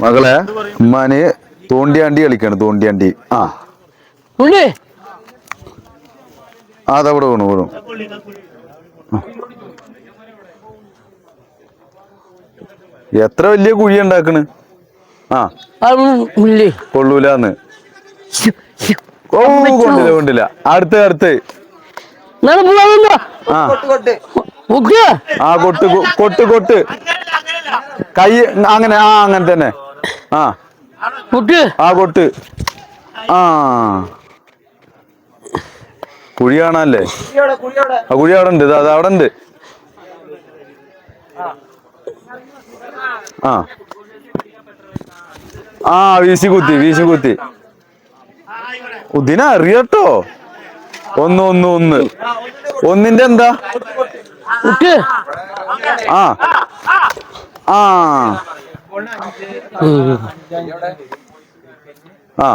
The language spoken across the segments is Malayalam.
മകളെ ഉമ്മാന് തോണ്ടിയാണ്ടി കളിക്കാണ് തോണ്ടിയാണ്ടി. ആ. അതവിടെ വീണു വീണു. എത്ര വലിയ കുഴി ഉണ്ടാക്കണ്? ആ. കൊള്ളൂലെന്ന്. ഓ കൊണ്ടില്ല കൊണ്ടില്ല. അടുത്ത് അടുത്ത്. ആ. കൊട്ട് കൊട്ട് കൊട്ട്. കൈ അങ്ങനെ ആ അങ്ങനെ തന്നെ. ആ. കൊട്ട് ആ കൊട്ട് ആ. കുഴി കാണാല്ലേ ആ കുഴി അവിടെ ഉണ്ട്. അത് അവിടെ ഉണ്ട്. ആ. ആ വീശി കുത്തി വീശി കുത്തി. ഉദിന അറിയട്ടോ. ഒന്ന് ഒന്ന് ഒന്ന്. ഒന്നിന്റെ എന്താ? ആ. ആ. ആ.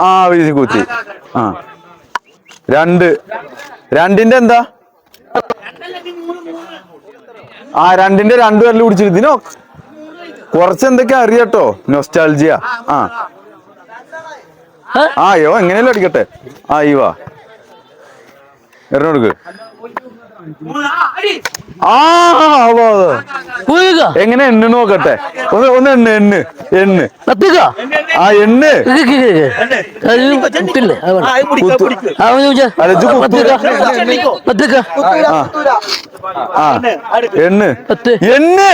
ആ വീശി കുത്തി ആ. രണ്ട്. രണ്ടിന്റെ എന്താ? ആ രണ്ടിന്റെ രണ്ടു പേരിൽ പിടിച്ചിട്ട് കൊറച്ച് എന്തൊക്കെ അറിയട്ടോ? നൊസ്റ്റാൾജിയ ആ. ആയോ എങ്ങനെയല്ലോ അടിക്കട്ടെ. ആ ഈ വാ എറിഞ്ഞെടുക്ക് ആ എങ്ങനെ എണ്ണ നോക്കട്ടെ? ഒന്ന് ഒന്ന് എണ്ണ എണ്ണ എണ്ണ. കത്തിക്ക. ആ എണ്ണ. കുത്തില്ലേ? കുത്ത്. അവൻ കുത്തൂല. എണ്ണ് എണ്ണ്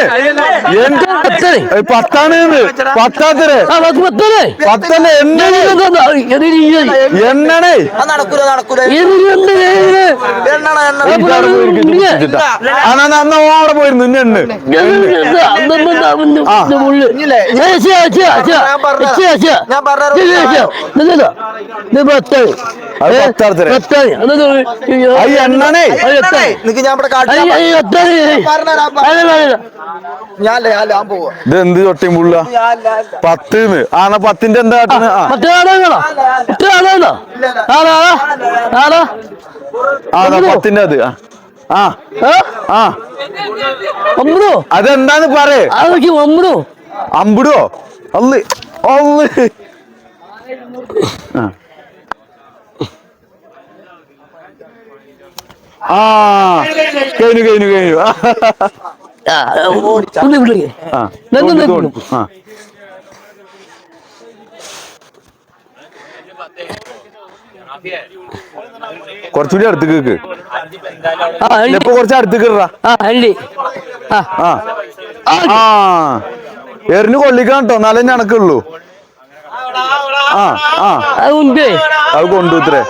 ഏയ് പത്താണ്. പത്താത്തരെ പത്തല്ലേ? എണ്ണ് എണ്ണണേ നടക്കൂല നടക്കൂല. എന്നാ, അവിടെ പോയിരുന്നു. ഇന്ന് എണ്ണ് ഇത് എന്ത് ചൊട്ടിയും പുള്ള പത്തിന്ന്. ആണ പത്തിന്റെ എന്താ കാട്ടണ് ആ. ആ ദാ പത്തിന്റെ അത്. ആ. ആ. അതെന്താന്ന് പറയേ? അതൊക്കെ അല്ല അമ്പിടുവോ? അള്ള്. അള്ള്. ആ. ആ. കഴിഞ്ഞു കഴിഞ്ഞു കഴിഞ്ഞു. ആ ഒന്ന് വിളിക്കേ ആ നിന്ന് തോണ്ടി, നിന്ന്. തോണ്ടി. ആ കുറച്ചുകൂടി അടുത്ത് കേക്ക് ഇപ്പൊ കുറച്ച് അടുത്ത് കേറാ ആ എറിഞ്ഞു കൊള്ളിക്കാൻ കേട്ടോ. എന്നാലേ ഞണക്കുള്ളൂ ആ ആ. അത് മുൻപേ അത് കൊണ്ടു ഇത്രേ.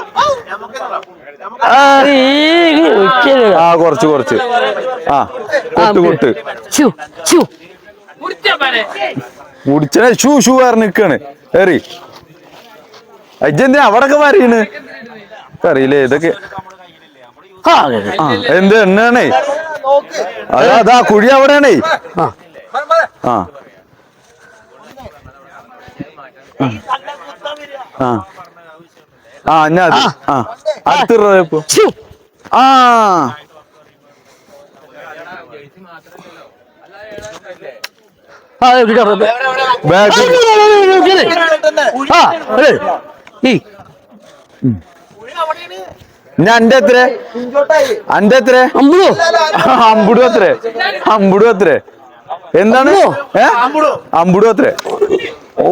ആ കൊറച്ച് കൊറച്ച്. ആ കൊട്ട് കൊട്ട്. മുടിച്ചനെ ഷൂ ഷൂ വേറെ നിക്കാണ് ഏറി അജ്ജെന്തിനാ അവിടൊക്കെ പറയണ്? അറിയില്ലേ ഇതൊക്കെ. ആ, എന്ത് എണ്ണാണേ അതാ അതാ കുഴി അവിടെയാണേ. ആ. ആ. ആ. ഞാൻ ആ. അടുത്ത ഇപ്പൊ ഛു. ആ. ബാക്ക് ആ, ഇവിടെ, ഇവിടെ. ഞാൻ എന്റെ എത്ര എന്റെ എത്ര അമ്പുടോ അമ്പുടു എത്ര അമ്പുടു എത്ര എന്താണ് അമ്പുടു എത്ര ഓ,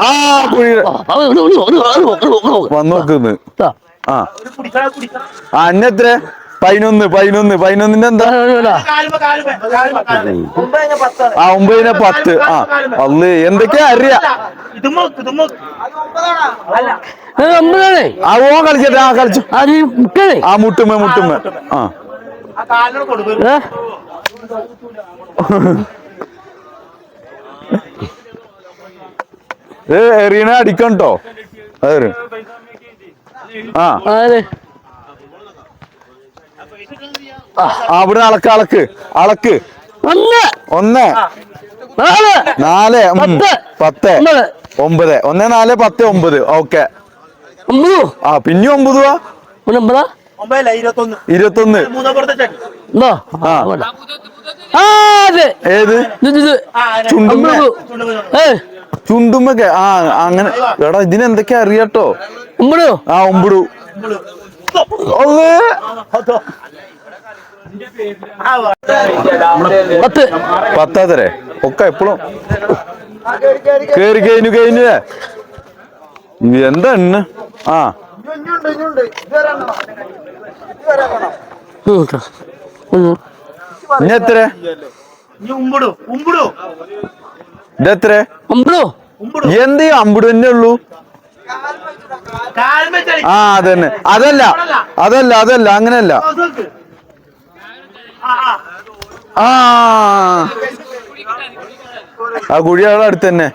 ആ ആ, അത് ഒന്ന് ഒന്ന് ഒന്ന് ഒന്ന് ഒന്ന് ഒന്ന് ഒന്ന്. വന്നു നോക്കുന്നു ആ അന്നെത്ര പതിനൊന്ന് പതിനൊന്ന് പതിനൊന്നിന്റെ എന്താ? ആ, ഒമ്പതിനെ പത്ത്. ആ അന്ന് എന്തൊക്കെയാ അറിയാ? ആ ഓ കളിച്ചേ ആ കളിച്ചു. ആ മുട്ടുമ്മ മുട്ടുമ്മ. ആ. ഏ? എറിയണ അടിക്കണ്ടോ അതെ ആ. അതെ ആ, അവിടെ അളക്ക് അളക്ക് അളക്ക്. ഒന്ന്. ഒന്ന്. നാല്. പത്ത്. ഒമ്പത്. ഒന്ന് നാല് പത്ത് ഒമ്പത്. ഓക്കെ. ആ പിന്നെ ഒമ്പത്? ഇരുപത്തൊന്ന്. ഏത്? ഇത് ചുണ്ടുമ്പൊക്കെ ആ ചുണ്ടുമ്മ. ഏ ചുണ്ടുമ്മൊക്കെ. ആ അങ്ങനെ. എടാ ഇതിന് എന്തൊക്കെയാ അറിയാട്ടോ ആ ഒമ്പടു ഒന്നേ പത്ത്. പത്താത്തരെ. ഒക്കെ എപ്പോഴും കേറി കഴിഞ്ഞു കഴിഞ്ഞു. എന്താ എണ്ണ ആ. ഇനി എത്ര ഇതെത്ര എന്ത് അമ്പിടു തന്നെ ഉള്ളൂ? ആ അതന്നെ. അതല്ല. അതല്ല അതല്ല. അങ്ങനെയല്ല. ആ. ആ കുഴി അവിടെ അടുത്ത് തന്നെ.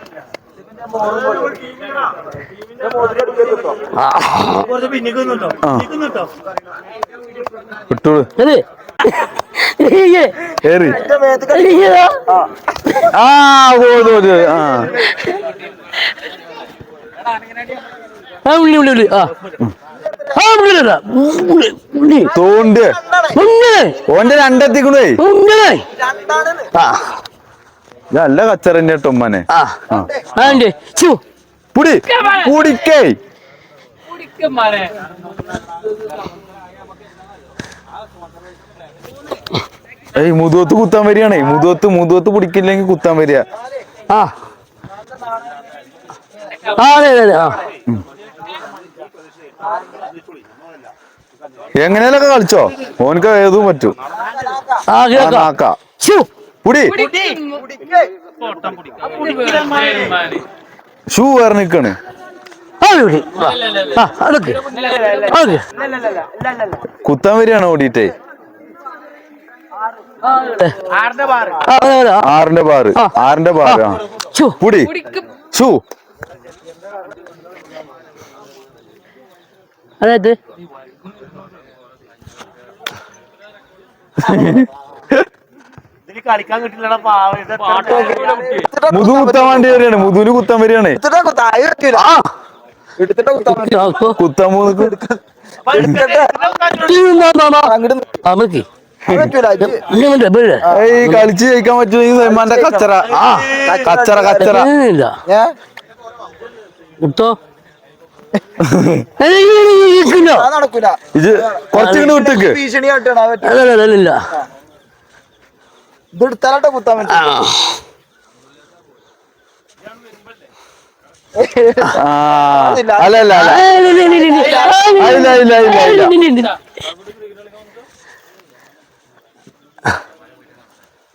വിട്ടോളൂ. ഏറി പോത് പോത് ആ ആ. ഉള്ളി ഉള്ളി ഉള്ളി. ആ. തോണ്ട്. ഓന്റെ രണ്ടെത്തിക്കണേ. നല്ല കച്ചറിന്റെ ചു പുടി. പുടിക്കേ ഏയ് മുതുവത്ത് കുത്താൻ വരികയാണേ. മുതുവത്ത് മുതുവത്ത് പിടിക്കില്ലെങ്കിൽ കുത്താൻ വരിക. ആ. ആ അതെ അതെ അതെ. ആ. എങ്ങനെയൊക്കെ കളിച്ചോ? ഓനക്ക് ഏതും പറ്റും. പുടി. ഷൂ വേറെ നിക്കാണ് കുത്താൻ വരികയാണ് ഓടിയിട്ടേ. ആറിന്റെ ബാറ്. ആറിന്റെ ബാറ്. പുടി. ഷൂ അതായത് മുതു കുത്താൻ വേണ്ടി വരികയാണ്. മുതുവിന് കുത്താൻ വരികയാണ്. കുത്താ കുത്താൻ കളിച്ച് ജയിക്കാൻ പറ്റുമെങ്കിൽ സൈമാന്റെ കച്ചറ. ആ കച്ചറ കച്ചറ. ഇല്ല ഇത് കുറച്ചിങ്ങോട്ട് വിട്ടേക്ക്. ഇല്ല. ഇത് എടുത്താലോട്ടോ കുത്താൻ. പറ്റും അല്ല അല്ല.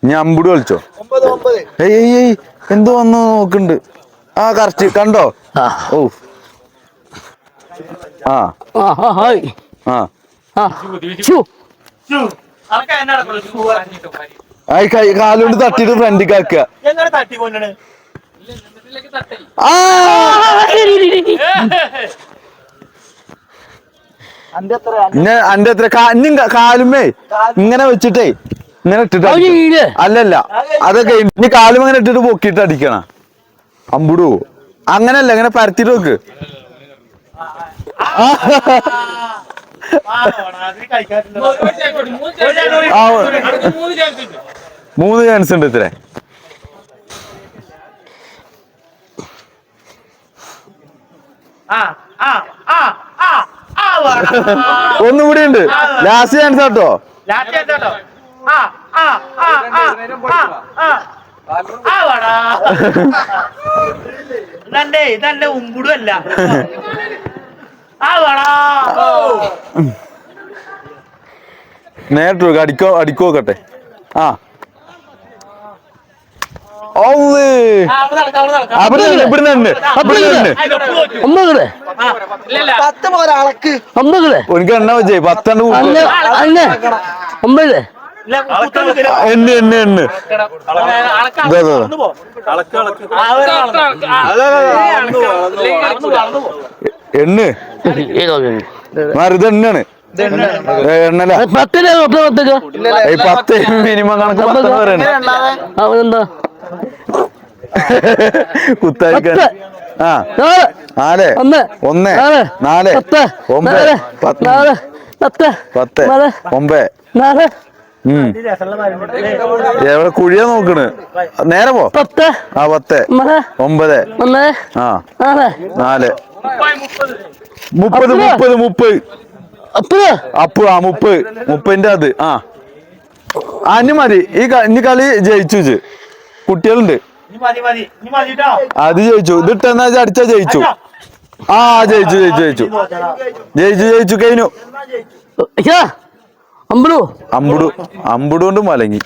ഞാൻ അമ്പുട് കളിച്ചോ? ഏയ് എന്തോ വന്നു നോക്കുന്നുണ്ട് ആ കറക്റ്റ്. കണ്ടോ? ആ, ഓ ആ. ആ, കാലുകൊണ്ട് തട്ടിട്ട് ഫ്രണ്ടിക്ക് ആക്കുക അന്റെ എത്ര കാലുമേ ഇങ്ങനെ വെച്ചിട്ടേ ഇങ്ങനെ ഇട്ടിട്ട്? അല്ലല്ല അതൊക്കെ ഇനി കാലും ഇങ്ങനെ ഇട്ടിട്ട് പൊക്കിട്ട് അടിക്കണ. അമ്പുടു അങ്ങനല്ല ഇങ്ങനെ പരത്തിട്ട് വെക്ക് ആ അതിന് കളിക്കാറില്ല ആ, മൂന്ന് ചാൻസ് ഉണ്ട് ഇത്രേ ഒന്നും കൂടി ഉണ്ട്. ലാസ്റ്റ് ചാൻസ് കേട്ടോ ഇതന്റെ ഇതന്റെ ഉമ്പുടും അല്ല നേരിട്ട്. അടിക്കോ അടിക്കോക്കട്ടെ ആ. എനിക്ക് എണ്ണ വെച്ചേ. എണ്ണ. ഇത് പത്തിൽ പത്ത് പത്ത് മിനിമം കണക്ക് അവനെന്താ കുത്തായിരിക്കാൻ. ആ. നാല്. ഒന്ന്. ഒന്ന്. നാല്. പത്ത്. ഒമ്പത്. പത്ത്. നാല്. പത്ത്. പത്ത്. നാല്. ഒമ്പത്. നാല്. ഉം. എവിടെ കുഴിയാ നോക്കണ്? നേരെ പോ. പത്ത്. ആ പത്ത്. ഒമ്പത് ഒമ്പത്. ഒന്ന്. ആ. നാല്. നാല് മുപ്പത് മുപ്പത് മുപ്പത്. അപ്പ് ആ മുപ്പത്. മുപ്പതിന്റെ അത്. ആ. അനു മതി. ഈ ഇനി കളി ജയിച്ചു. കുട്ടികളുണ്ട്. അത് ജയിച്ചു. ഇതിട്ടെന്നാ അടിച്ച ജയിച്ചു. ആ ജയിച്ചു ജയിച്ചു ജയിച്ചു. ജയിച്ചു ജയിച്ചു കഴിഞ്ഞു. അമ്പുടു? അമ്പുടു കൊണ്ട് മലങ്ങി.